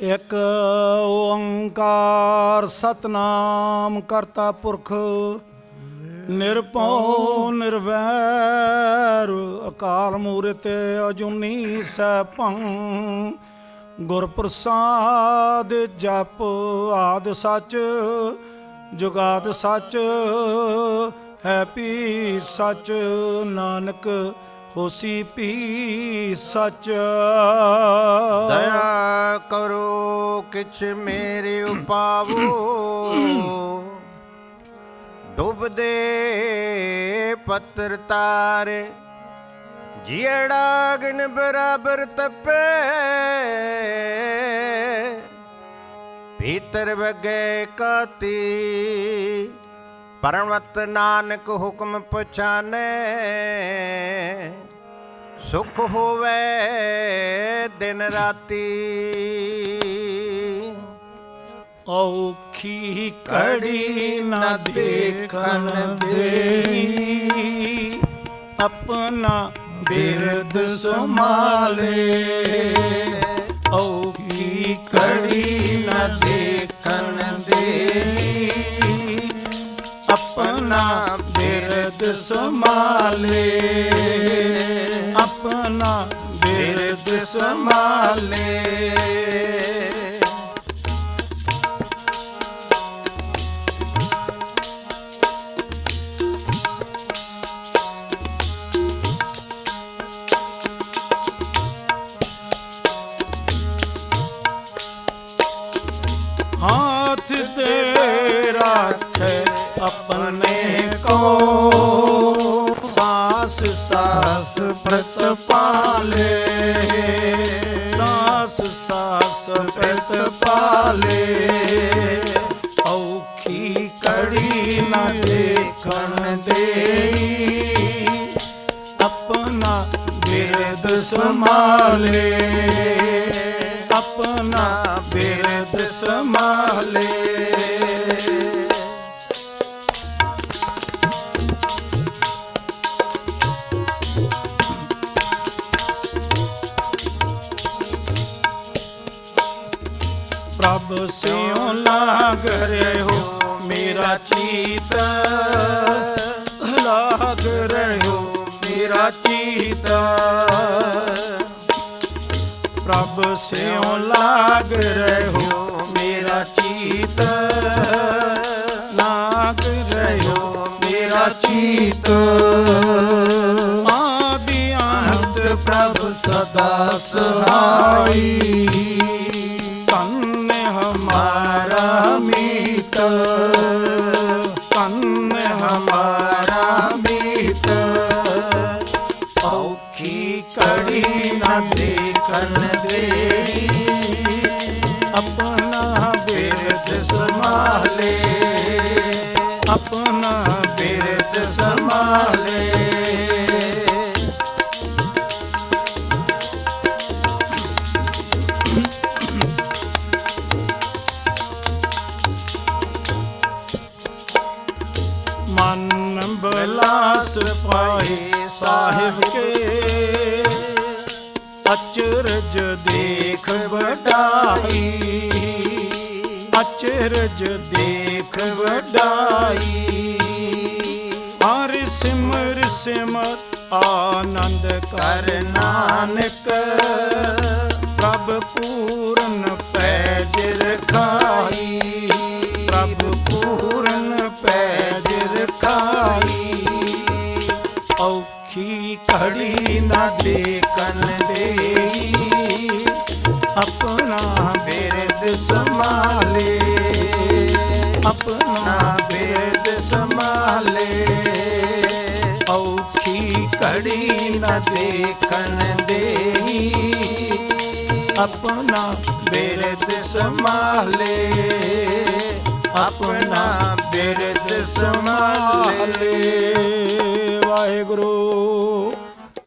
ਇਕ ਓੰਕਾਰ ਸਤਨਾਮ ਕਰਤਾ ਪੁਰਖ, ਨਿਰਭਉ ਨਿਰਵੈਰ, ਅਕਾਲ ਮੂਰਤ ਅਜੂਨੀ ਸੈਭੰ ਗੁਰ ਪ੍ਰਸਾਦ ਜਪ ਆਦ ਸੱਚ, ਜੁਗਾਦ ਸੱਚ ਹੈਪੀ ਸੱਚ ਨਾਨਕ ਹੋਸੀ ਪੀ ਸੱਚ। ਦਇਆ ਕਰੋ ਕਿਛ ਮੇਰੇ ਉਪਾਵੋ। ਡੁੱਬਦੇ ਪੱਤਰ ਤਾਰੇ ਜਿਹੜਾ ਗਨ ਬਰਾਬਰ ਤਪੇ। ਭੀਤਰ ਵਗੇ ਕਾਤੀ ਪਰਮਤ ਨਾਨਕ ਹੁਕਮ ਪਛਾਨੇ ਸੁਖ ਹੋਵੇ ਦਿਨ ਰਾਤੀ। ਔਖੀ ਕੜੀ ਨਾ ਦੇਖਣ ਦੇ ਆਪਣਾ ਬਿਰਦ ਸੰਭਾਲੇ। ਔਖੀ ਕੜੀ ਨਾ ਦੇਖਣ ਦੇ ਆਪਣਾ ਬਿਰਦ ਸੰਭਾਲੇ ਆਪਣਾ ਬਿਰਦ ਸੰਭਾਲੇ हाथ दे राखे अपने ਕੋ ਸਾਸ ਸਾਸ ਪ੍ਰਤ ਪਾਲੇ। ਸਾਸ ਸਾਸ ਪ੍ਰਤ ਪਾਲੇ। ਔਖੀ ਕੜੀ ਨਾ ਦੇਖਣ ਦੇਈ। ਆਪਣਾ ਬਿਰਦ ਸਮਾਲੇ ਪ੍ਰਭ ਸਿਉ ਲਾਗ ਰਹਿਓ ਮੇਰਾ ਚੀਤ। ਲਾਗ ਰਹਿਓ ਮੇਰਾ ਚੀਤ। ਪ੍ਰਭ ਸਿਉ ਲਾਗ ਰਹਿਓ ਮੇਰਾ ਚੀਤ। ਲਾਗ ਰਹਿਓ ਮੇਰਾ ਚੀਤ। ਆਦਿ ਅੰਤ ਪ੍ਰਭ ਸਦਾ ਸਹਾਈ। ਮਨ ਬਲਾਸ ਪਾਏ ਸਾਹਿਬ ਕੇ। ਅਚਰਜ ਦੇਖ ਵਡਾਈ। ਅਚਰਜ ਦੇਖ ਵਡਾਈ। ਹਰ ਸਿਮਰ ਸਿਮਰ ਆਨੰਦ ਕਰ ਨਾਨਕ। ਪ੍ਰਭ ਪੂਰਨ ਔਖੀ ਨਾ ਦੇਖਣ ਦੇ ਆਪਣਾ ਬਿਰਦ ਸੰਭਾਲੇ। ਆਪਣਾ ਬਿਰਦ ਸੰਭਾਲੇ। ਔਖੀ ਘੜੀ ਨਾ ਦੇਖਣ ਦੇ ਆਪਣਾ ਬਿਰਦ ਸੰਭਾਲੇ। ਆਪਣਾ ਬਿਰਦ ਸੰਭਾਲੇ। ਵਾਹਿਗੁਰੂ।